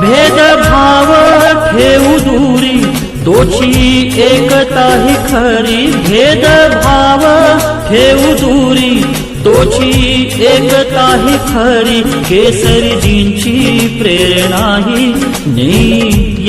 भेदभाव ठेऊ दूरी तोची एकता ही खरी. भेदभाव ठेऊ दूरी तोची एकता ही खरी केसरजींची प्रेरणा ही